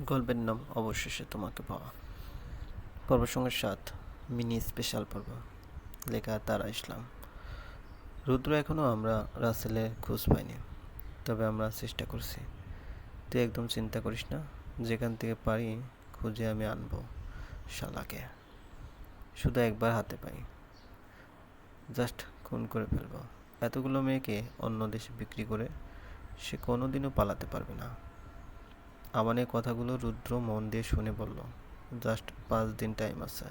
গল্পের নাম অবশেষে তোমাকে পাওয়া। পর্ব সঙ্গে সাত, মিনি স্পেশাল পর্ব। লেখা তারা ইসলাম। রুদ্র এখনও আমরা রাসেলের খোঁজ পাইনি, তবে আমরা চেষ্টা করছি। তুই একদম চিন্তা করিস না, যেখান থেকে পারি খুঁজে আমি আনব শালাকে। শুধু একবার হাতে পাই। জাস্ট খুন করে ফেলব। এতগুলো মেয়েকে অন্য দেশে বিক্রি করে সে কোনোদিনও পালাতে পারবে না। আমার এই কথাগুলো রুদ্র মন দিয়ে শুনে বলল, জাস্ট পাঁচ দিন টাইম আছে।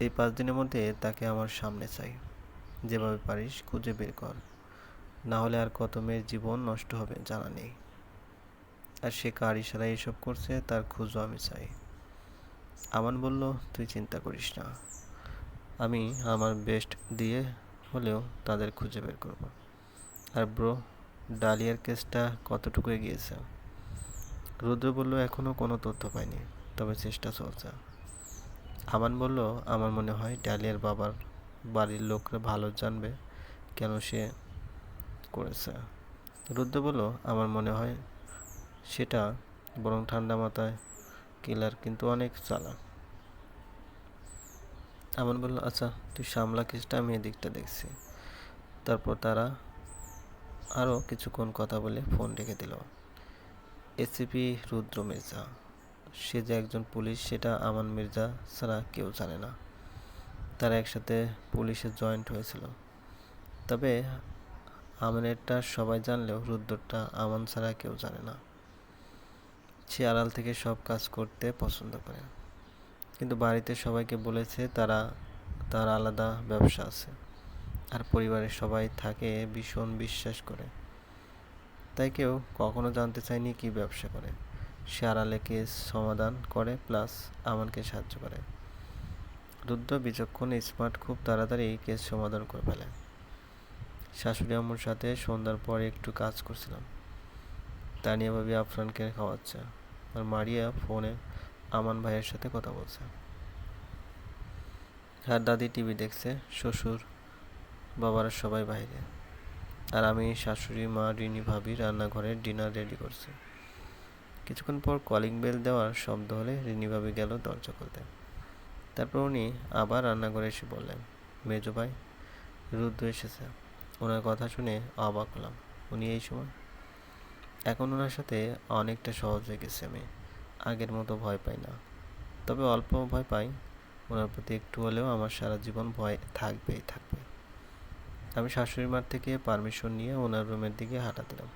এই পাঁচ দিনের মধ্যে তাকে আমার সামনে চাই। যেভাবে পারিস খুঁজে বের কর। না হলে আর কত মেয়ের জীবন নষ্ট হবে জানা নেই। আর সে কার ইশারায় এসব করছে তার খুঁজও আমি চাই আমান বলল, তুই চিন্তা করিস না। আমি আমার বেস্ট দিয়ে হলেও তাদের খুঁজে বের করব। আর ব্রো, ডালিয়ার কেসটা কতটুকু এগিয়েছে? রুদ্র বলল এখনও কোনো তথ্য পাইনি, তবে চেষ্টা চলছে। আমান বলল, আমার মনে হয় ডালিয়ার বাবার বাড়ির লোকরা ভালো জানবে কেন সে করেছে। রুদ্র বলল, আমার মনে হয় সেটা বরং ঠান্ডা মাথায় কিলার, কিন্তু অনেক চালাক। আমান বলল আচ্ছা তুই সামলা কেসটা, আমি এদিকটা দেখছি। তারপর তারা আরও কিছুক্ষণ কথা বলে ফোন রেখে দিল। এসিপি রুদ্র মির্জা। সে যে একজন পুলিশ, সেটা আমান মির্জা ছাড়া কেউ জানে না। তারা একসাথে পুলিশে জয়েন্ট হয়েছিল। তবে আমানেরটা সবাই জানলেও রুদ্রটা আমান ছাড়া কেউ জানে না। সে আড়াল থেকে সব কাজ করতে পছন্দ করে। কিন্তু বাড়িতে সবাইকে বলেছে তারা, তার আলাদা ব্যবসা আছে। আর পরিবারের সবাই থাকে ভীষণ বিশ্বাস করে। তাই কেউ কখনো জানতে চায়নি কি ব্যবসা করে। সে আড়ালে কেস সমাধান করে, প্লাস আমানকে সাহায্য করে। রুদ্র বিচক্ষণ, স্মার্ট খুব তাড়াতাড়ি কেস সমাধান করে ফেলে। শাশুড়ি আম্মুর সাথে সন্ধ্যার পরে একটু কাজ করছিলাম। তানিয়া ভাবি আফরানকে খাওয়াচ্ছে। আর মারিয়া ফোনে আমান ভাইয়ের সাথে কথা বলছে। আর দাদি টিভি দেখছে, শ্বশুর, বাবারা সবাই বাইরে। আর আমি শাশুড়ি, মা, রিনি, ভাবি রান্নাঘরে ডিনার রেডি করছি। কিছুক্ষণ পর কলিং বেল দেওয়ার শব্দ হলে রিনি ভাবি গেল দরজা খুলতে। তারপর উনি আবার রান্নাঘরে এসে বললেন, মেজো ভাই, রুদ্র এসেছে। ওনার কথা শুনে অবাক হলাম। উনি এই সময়? এখন ওনার সাথে অনেকটা সহজ হয়ে গেছে আমি। আগের মতো ভয় পাই না। তবে অল্প ভয় পাই। ওনার প্রতি একটু হলেও আমার সারা জীবন ভয় থাকবেই, থাকবে। আমি শাশুড়ি মার থেকে পারমিশন নিয়ে ওনার রুমের দিকে হাঁটা দিলাম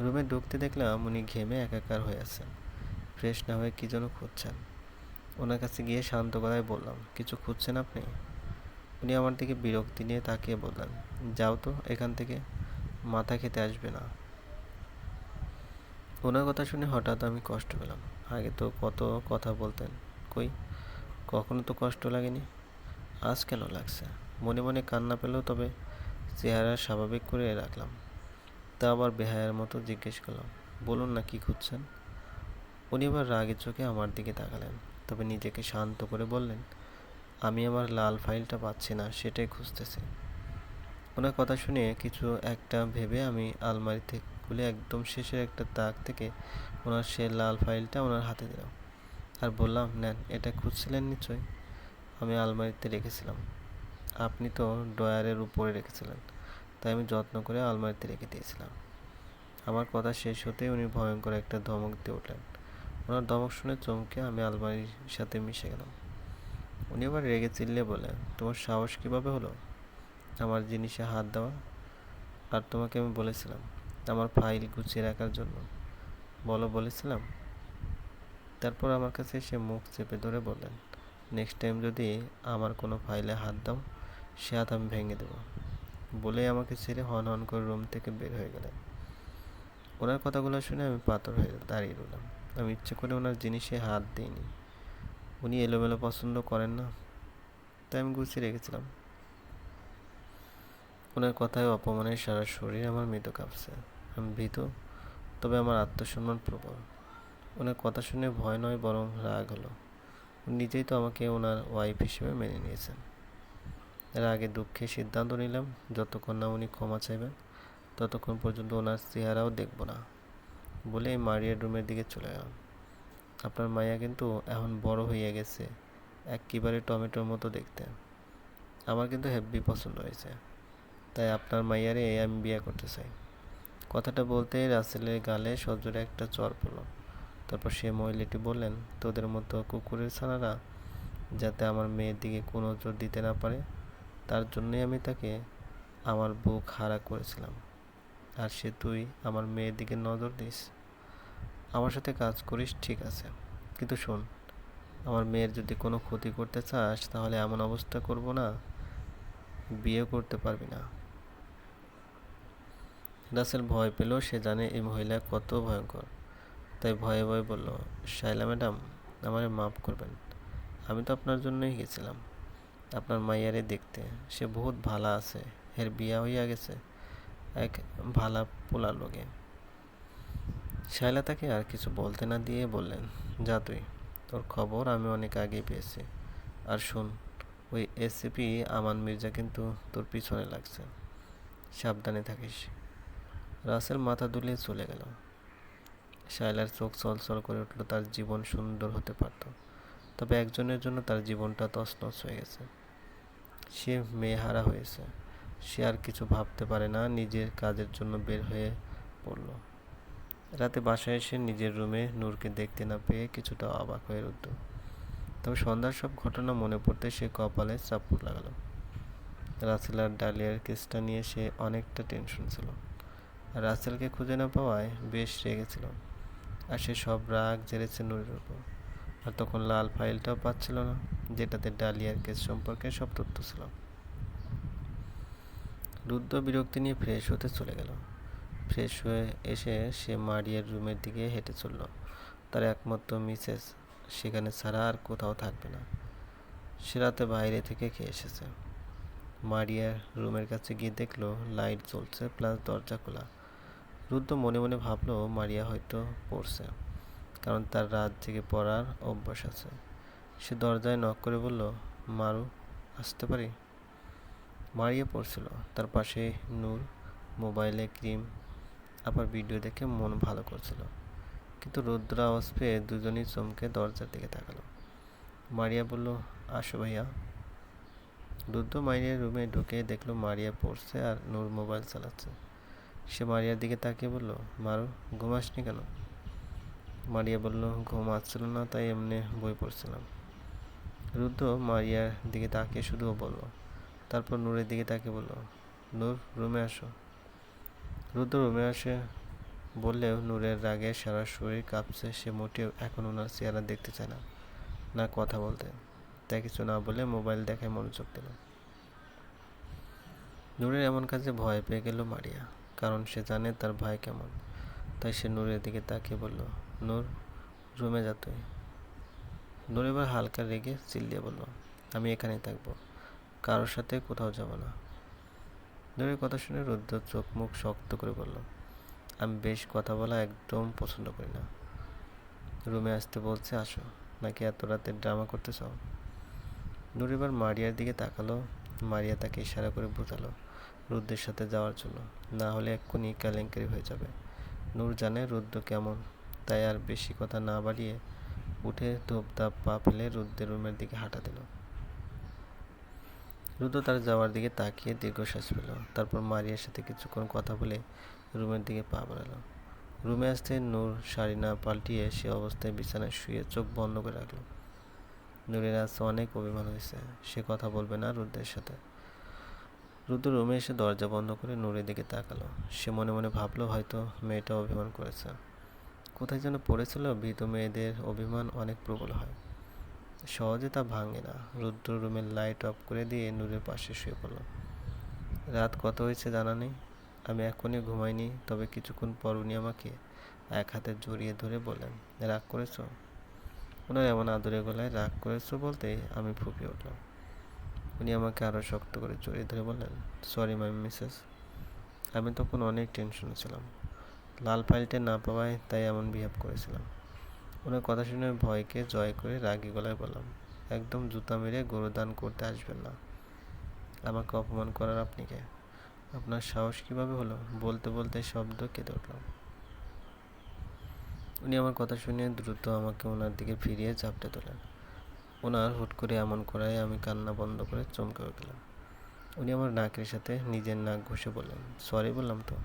রুমে ঢুকতে দেখলাম উনি ঘেমে একাকার হয়ে আছেন। ফ্রেশ না হয়ে কী যেন খুঁজছেন। ওনার কাছে গিয়ে শান্ত গলায় বললাম, কিছু খুঁজছেন আপনি? উনি আমার দিকে বিরক্তি নিয়ে তাকিয়ে বললেন, যাও তো এখান থেকে, মাথা খেতে আসবে না। ওনার কথা শুনে হঠাৎ আমি কষ্ট পেলাম। আগে তো কত কথা বলতেন, কই, কখনো তো কষ্ট লাগেনি, আজ কেন লাগছে? মনে মনে কান্না পেলেও তবে চেহারা স্বাভাবিক করে রাখলাম। তা আবার বেহায়ার মতো জিজ্ঞেস করলাম, বলুন না কি খুঁজছেন? উনি আবার রাগের চোখে আমার দিকে তাকালেন, তবে নিজেকে শান্ত করে বললেন, আমি আমার লাল ফাইলটা পাচ্ছি না, সেটাই খুঁজতেছি। ওনার কথা শুনে কিছু একটা ভেবে আমি আলমারিতে খুলে একদম শেষের একটা তাক থেকে ওনার সে লাল ফাইলটা ওনার হাতে দিলাম। আর বললাম, নেন, এটা খুঁজছিলেন নিশ্চয়ই? আমি আলমারিতে রেখেছিলাম। আপনি তো ড্রয়ারের উপরে রেখেছিলেন, তাই আমি যত্ন করে আলমারিতে রেখে দিয়েছিলাম। আমার কথা শেষ হতেই উনি ভয়ঙ্কর একটা ধমক দিয়ে উঠলেন। ওনার ধমক শুনে চমকে আমি আলমারির সাথে মিশে গেলাম। উনি আবার রেগে চিল্লে বলে তোমার সাহস কীভাবে হলো? আমার জিনিসে হাত দেওয়া আর তোমাকে আমি বলেছিলাম, আমার ফাইল গুছিয়ে রাখার জন্য। বলো, বলেছিলাম? তারপর আমার কাছে এসে মুখ চেপে ধরে বললেন, নেক্সট টাইম যদি আমার কোনো ফাইলে হাত দাও সে হাত আমি ভেঙে দেবো। বলে আমাকে ছেড়ে হন হন করে রুম থেকে বের হয়ে গেলেন। ওনার কথাগুলো শুনে আমি পাথর হয়ে দাঁড়িয়ে রইলাম। আমি ইচ্ছে করে ওনার জিনিসে হাত দিইনি। উনি এলোমেলো পছন্দ করেন না, তাই আমি গুছিয়ে রেখেছিলাম। ওনার কথায় অপমানে সারা শরীর আমার মৃত কাঁপছে। আমি ভীত, তবে আমার আত্মসম্মান প্রবল। ওনার কথা শুনে ভয় নয় বরং রাগ হলো। নিজেই তো আমাকে ওনার ওয়াইফ হিসেবে মেনে নিয়েছেন। এর আগে দুঃখে সিদ্ধান্ত নিলাম, যতক্ষণ না উনি ক্ষমা চাইবেন, ততক্ষণ পর্যন্ত ওনার চেহারাও দেখব না বলে মারিয়ার রুমের দিকে চলে গেলাম। আপনার মাইয়া কিন্তু এখন বড় হইয়া গেছে, একেবারে টমেটোর মতো দেখতে। আমার কিন্তু হেব্বি পছন্দ হয়েছে, তাই আপনার মাইয়ারে আমি বিয়ে করতে চাই। কথাটা বলতেই রাসেলের গালে সজোরে একটা চর পড়ল। তারপর সে মহিলাটি বললেন, তোদের মতো কুকুরের ছানারা যাতে আমার মেয়ের দিকে কোনো নজর দিতে না পারে তার জন্যই আমি তাকে আমার বুক হারা করেছিলাম। আর সে তুই আমার মেয়ের দিকে নজর দিস। আমার সাথে কাজ করিস, ঠিক আছে। কিন্তু শোন, আমার মেয়ের যদি কোনো ক্ষতি করতে চাস, তাহলে এমন অবস্থা করব না বিয়ে করতে পারবি না। রাসেল ভয় পেল সে জানে এই মহিলা কত ভয়ঙ্কর। তাই ভয়ে ভয়ে বলল শাইলা ম্যাডাম, আমারে মাফ করবেন। আমি তো আপনার জন্যই গেছিলাম। আপনার মাইয়ারে দেখতে। সে বহুত ভালা আছে। এর বিয়া হইয়া গেছে এক ভালা পোলার লোকে শাইলা তাকে আর কিছু বলতে না দিয়ে বললেন, যা তুই, তোর খবর আমি অনেক আগেই পেয়েছি। আর শোন, ওই এসিপি আমান মির্জা কিন্তু তোর পিছনে লাগছে। সাবধানে থাকিস। রাসেল মাথা দুলিয়ে চলে গেল। শায়লার চোখ চলচল করে উঠল, তার জীবন সুন্দর হতে পারত। তবে একজনের জন্য তার জীবনটা তছনছ হয়ে গেছে। সে মেয়েহারা হয়েছে। সে আর কিছু ভাবতে পারে না, নিজের কাজের জন্য বের হয়ে পড়ল। রাতে বাসায় এসে নিজের রুমে নূরকে দেখতে না পেয়ে কিছুটা অবাক হয়ে উঠল তবে সন্ধ্যার সব ঘটনা মনে পড়তে সে কপালে চাপুর লাগালো। রাসেল আর ডালিয়ার কেসটা নিয়ে সে অনেকটা টেনশন ছিল। রাসেলকে খুঁজে না পাওয়ায় বেশ রেগেছিল আর সে সব রাগ জেরেছে নূরের উপর। আর তখন লাল ফাইলটাও পাচ্ছিল না, যেটাতে ডালিয়ার কেস সম্পর্কে সব তথ্য ছিল। রুদ্র বিরক্তি নিয়ে ফ্রেশ হতে চলে গেল। ফ্রেশ হয়ে এসে সে মারিয়ার রুমের দিকে হেঁটে চলল। তার একমাত্র মিসেস সেখানে ছাড়া আর কোথাও থাকবে না। সে রাতে বাইরে থেকে খেয়ে এসেছে। মারিয়ার রুমের কাছে গিয়ে দেখল লাইট জ্বলছে প্লাস দরজা খোলা। রুদ্র মনে মনে ভাবলো মারিয়া হয়তো পড়ছে। কারণ তার রাত জেগে পড়ার অভ্যাস আছে। সে দরজায় নক করে বলল, মারু, আসতে পারি? মারিয়ে পড়ছিল। তার পাশে নূর, মোবাইলে ক্রিম, আবার ভিডিও দেখে মন ভালো করছিল। কিন্তু রৌদ্র আওয়াজ পেয়ে দুজনই চমকে দরজার দিকে তাকালো। মারিয়া বলল, আসো ভাইয়া। রুদ্র মারিয়ার রুমে ঢুকে দেখল মারিয়া পড়ছে আর নূর মোবাইল চালাচ্ছে। সে মারিয়ার দিকে তাকিয়ে বলল, মারু ঘুমাসনি কেন? মারিয়া বলল, ঘুম আসছিল না, তাই এমনি বই পড়ছিলাম। রুদ্র মারিয়ার দিকে তাকিয়ে শুধু বলল, তারপর নূরের দিকে তাকিয়ে বলল, নূর, রুমে আসো। রুদ্র রুমে আসে বললেও নূরের রাগে সারা শরীর কাঁপছে, সে মোটেও এখন ওনার চেহারা দেখতে চায় না না কথা বলতে। তাই কিছু না বলে মোবাইল দেখায় মনোযোগ দিল। নূরের এমন কাজে ভয় পেয়ে গেল মারিয়া, কারণ সে জানে তার ভাই কেমন। তাই সে নূরের দিকে তাকিয়ে বলল নূর রুমে যা তুই নূর এবার হালকা রেগে চিল্লিয়ে বলল, আমি এখানেই থাকব, কারোর সাথে কোথাও যাব না। নূরের কথা শুনে রুদ্র চোখ মুখ শক্ত করে বলল, আমি বেশ কথা বলা একদম পছন্দ করি না। রুমে আসতে বলছে, আসো, নাকি এত রাতে ড্রামা করতে চাও নূর এবার মারিয়ার দিকে তাকালো, মারিয়া তাকে ইশারা করে বোঝালো রুদ্রের সাথে যাওয়ার জন্য, না হলে এক্ষুনি কেলেঙ্কারি হয়ে যাবে। নূর জানে রুদ্র কেমন তাই আর বেশি কথা না বাড়িয়ে উঠে ধূপধাপ পা ফেলে রুদ্রের রুমের দিকে হাঁটা দিল। রুদ্র তার যাওয়ার দিকে তাকিয়ে দীর্ঘশ্বাস পেল তারপর মারিয়ার সাথে কিছুক্ষণ কথা বলে রুমের দিকে পা বাড়ালো। রুমে আসতে নূর শাড়ি না পাল্টিয়ে সে অবস্থায় বিছানায় শুয়ে চোখ বন্ধ করে রাখল। নূরের আজ অনেক অভিমান হয়েছে, সে কথা বলবে না রুদ্রের সাথে। রুদ্র রুমে এসে দরজা বন্ধ করে নূরের দিকে তাকালো। সে মনে মনে ভাবলো, হয়তো মেয়েটা অভিমান করেছে। কোথায় যেন পড়েছিল, ভীত মেয়েদের অভিমান অনেক প্রবল হয়। সহজে তা ভাঙে না। রুদ্র রুমের লাইট অফ করে দিয়ে নূরের পাশে শুয়ে পড়ল রাত কত হয়েছে জানা নেই। আমি এখনই ঘুমাইনি, তবে কিছুক্ষণ পর উনি আমাকে এক হাতে জড়িয়ে ধরে বললেন, রাগ করেছ? ওনার এমন আদরে গলায়, রাগ করেছ বলতে আমি ফুপিয়ে উঠলাম। উনি আমাকে আরও শক্ত করে জড়িয়ে ধরে বললেন সরি মাই মিসেস আমি তখন অনেক টেনশনে ছিলাম। লাল ফাইলটা না পাওয়ায় তাই এমন বিহেভ করেছিলাম। ওনার কথা শুনে ভয়কে জয় করে রাগি গলায় বললাম, একদম জুতা মেরে গরু দান করতে আসবেন না। আমাকে অপমান করার আপনি কে? আপনার সাহস কীভাবে হলো? বলতে বলতে শব্দ কেঁদে উঠলাম। উনি আমার কথা শুনে দ্রুত আমাকে ওনার দিকে ফিরিয়ে চাপটে তোলেন। ওনার হুট করে এমন করায় আমি কান্না বন্ধ করে চমকে উঠলাম। উনি আমার নাকের সাথে নিজের নাক ঘষে বললেন সরি বললাম তো।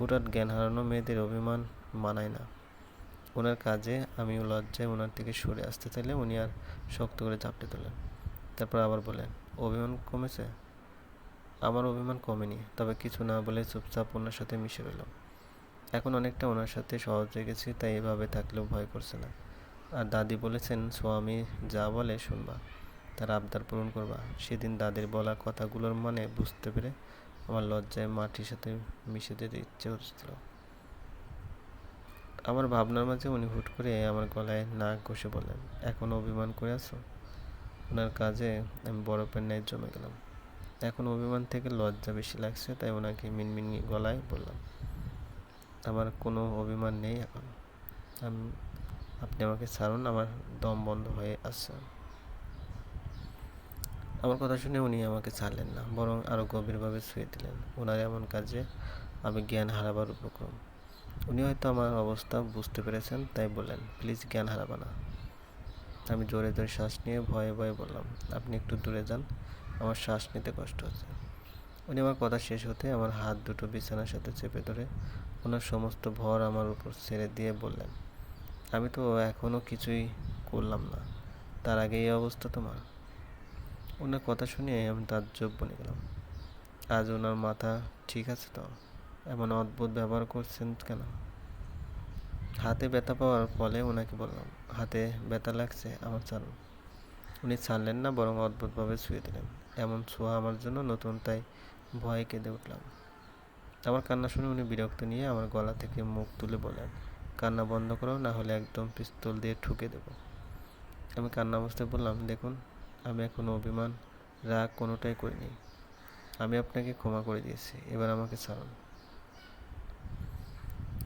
হুটহাট জ্ঞান হারানো মেয়েদের অভিমান মানায় না। ওনার কাজে আমি লজ্জায় ওনার থেকে সরে আসতে চাইলে উনি আর শক্ত করে চাপটে তোলেন। তারপর আবার বলেন, অভিমান কমেছে? আমার অভিমান কমেনি, তবে কিছু না বলে চুপচাপ ওনার সাথে মিশে রইলাম। এখন অনেকটা ওনার সাথে সহজ হয়ে গেছি, তাই এভাবে থাকলেও ভয় করছে না। আর দাদি বলেছেন, স্বামী যা বলে শুনবা, তার আবদার পূরণ করবা। সেদিন দাদির বলা কথাগুলোর মানে বুঝতে পেরে আমার লজ্জায় মাটির সাথে মিশে যেতে ইচ্ছে হচ্ছিল আমার ভাবনার মাঝে উনি হুট করে আমার গলায় নাক ঘষে বললেন, এখন অভিমান করে আছো? ওনার কাজে আমি বরফের ন্যায় জমে গেলাম। এখন অভিমান থেকে লজ্জা বেশি লাগছে, তাই ওনাকে মিনমিন গলায় বললাম, আমার কোনো অভিমান নেই এখন। আমি, আপনি আমাকে ছাড়ুন, আমার দম বন্ধ হয়ে আসছে আমার কথা শুনে উনি আমাকে ছাড়লেন না, বরং আরও গভীরভাবে ছুঁয়ে দিলেন। ওনার এমন কাজে আমি জ্ঞান হারাবার উপক্রম। উনি হয়তো আমার অবস্থা বুঝতে পেরেছেন, তাই বললেন, প্লিজ জ্ঞান হারাবা না। আমি জোরে জোরে শ্বাস নিয়ে ভয়ে ভয়ে বললাম, আপনি একটু দূরে যান, আমার শ্বাস নিতে কষ্ট হচ্ছে। উনি আমার কথা শেষ হতে আমার হাত দুটো বিছানার সাথে চেপে ধরে ওনার সমস্ত ভর আমার উপর ছেড়ে দিয়ে বললেন, আমি তো এখনও কিছুই করলাম না, তার আগে এই অবস্থা তোমার? ওনার কথা শুনে আমি তার চোখ বনে গেলাম। আজ ওনার মাথা ঠিক আছে তো? এমন অদ্ভুত ব্যবহার করছেন কেন? হাতে ব্যথা পাওয়ার ফলে ওনাকে বললাম, হাতে ব্যথা লাগছে, আমার ছাড়ুন। উনি ছাড়লেন না, বরং অদ্ভুতভাবে শুয়ে দিলেন। এমন ছোঁয়া আমার জন্য নতুন, তাই ভয়ে কেঁদে উঠলাম। আমার কান্না শুনে উনি বিরক্ত নিয়ে আমার গলা থেকে মুখ তুলে বলেন কান্না বন্ধ করো, না হলে একদম পিস্তল দিয়ে ঠুকে দেবো। আমি কান্না অবস্থায় বললাম, দেখুন আমি এখন অভিমান, রাগ কোনোটাই করিনি। আমি আপনাকে ক্ষমা করে দিয়েছি, এবার আমাকে ছাড়ুন।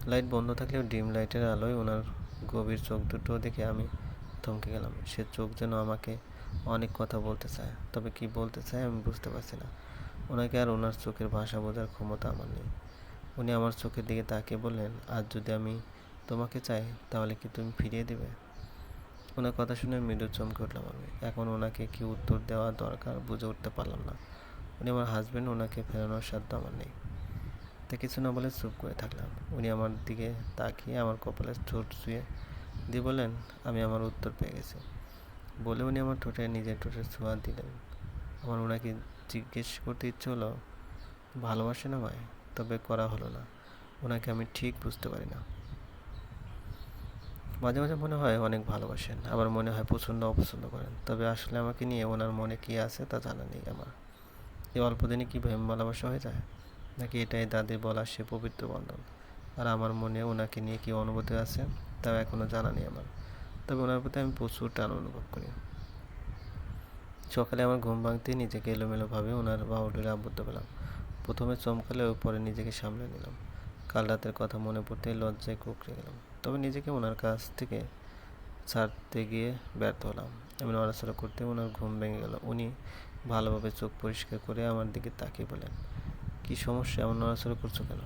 লাইট বন্ধ থাকলেও ডিম লাইটের আলোয় ওনার গভীর চোখ দুটো দেখে আমি থমকে গেলাম। সে চোখ যেন আমাকে অনেক কথা বলতে চায়, তবে কি বলতে চায় আমি বুঝতে পারছি না। ওনাকে আর ওনার চোখের ভাষা বোঝার ক্ষমতা আমার নেই। উনি আমার চোখের দিকে তাকিয়ে বললেন, আজ যদি আমি তোমাকে চাই, তাহলে কি তুমি ফিরিয়ে দেবে? ওনার কথা শুনে মৃদু চমকে উঠলাম আমি। এখন ওনাকে কি উত্তর দেওয়া দরকার বুঝে উঠতে পারলাম না। উনি আমার হাজব্যান্ড ওনাকে ফেরানোর সাধ্য আমার নেই। তা কিছু না বলে চুপ করে থাকলাম। উনি আমার দিকে তাকিয়ে আমার কপালে ঠোঁট শুয়ে দিয়ে বললেন, আমি আমার উত্তর পেয়ে গেছি। বলে উনি আমার ঠোঁটে নিজের ঠোঁটের ছোঁয়া দিলেন। আমার ওনাকে জিজ্ঞেস করতে ইচ্ছে হলো ভালোবাসেন আমায়? তবে করা হলো না। ওনাকে আমি ঠিক বুঝতে পারি না। মাঝে মাঝে মনে হয় অনেক ভালোবাসেন, আবার মনে হয় প্রচণ্ড অপছন্দ করেন। তবে আসলে আমাকে নিয়ে ওনার মনে কী আছে তা জানা নেই আমার। এই অল্প দিনে কি প্রেম ভালোবাসা হয়ে যায়? নাকি এটাই দাদির বলা সে পবিত্র বন্ধন? আর আমার মনে ওনাকে নিয়ে কী অনুভূতি আছে তাও এখনও জানা নেই আমার। তবে ওনার প্রতি আমি প্রচুর টান অনুভব করি। সকালে আমার ঘুম ভাঙতে নিজেকে এলোমেলোভাবে ওনার বাহুডুরে আবদ্ধ পেলাম। প্রথমে চমকালেও পরে নিজেকে সামলে নিলাম। কাল রাতের কথা মনে পড়তে লজ্জায় কুকড়ে গেলাম। তবে নিজেকে ওনার কাছ থেকে ছাড়তে গিয়ে ব্যর্থ হলাম। আমি নড়াচড়া করতে ওনার ঘুম ভেঙে গেল। উনি ভালোভাবে চোখ পরিষ্কার করে আমার দিকে তাকিয়ে বলেন কি সমস্যা? এমন নড়াচড়া করছ কেন?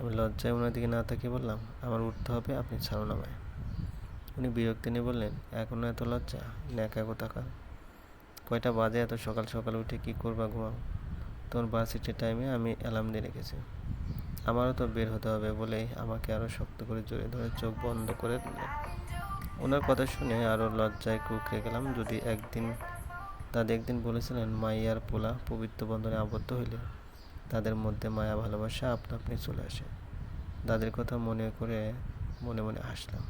আমি লজ্জায় ওনার দিকে না তাকিয়ে বললাম, আমার উঠতে হবে, আপনি ছাড়ুন আমায়। উনি বিরক্তি নিয়ে বললেন এখনও এত লজ্জা? ন্যাকা কোথাকার কয়টা বাজে এত সকাল সকাল উঠে কি করবা ঘুমাও? তোমার ভার্সিটির টাইমে আমি অ্যালার্ম দিয়ে রেখেছি। আমারও তো বের হতে হবে বলেই আমাকে আরও শক্ত করে জড়িয়ে ধরে চোখ বন্ধ করে দিল। ওনার কথা শুনে আরও লজ্জায় কুকড়ে গেলাম। যদি একদিন দাদি একদিন বলেছিলেন মাইয়ার পোলা পবিত্র বন্ধনে আবদ্ধ হইলে তাদের মধ্যে মায়া, ভালোবাসা আপনা আপনি চলে আসে। দাদির কথা মনে করে মনে মনে হাসলাম।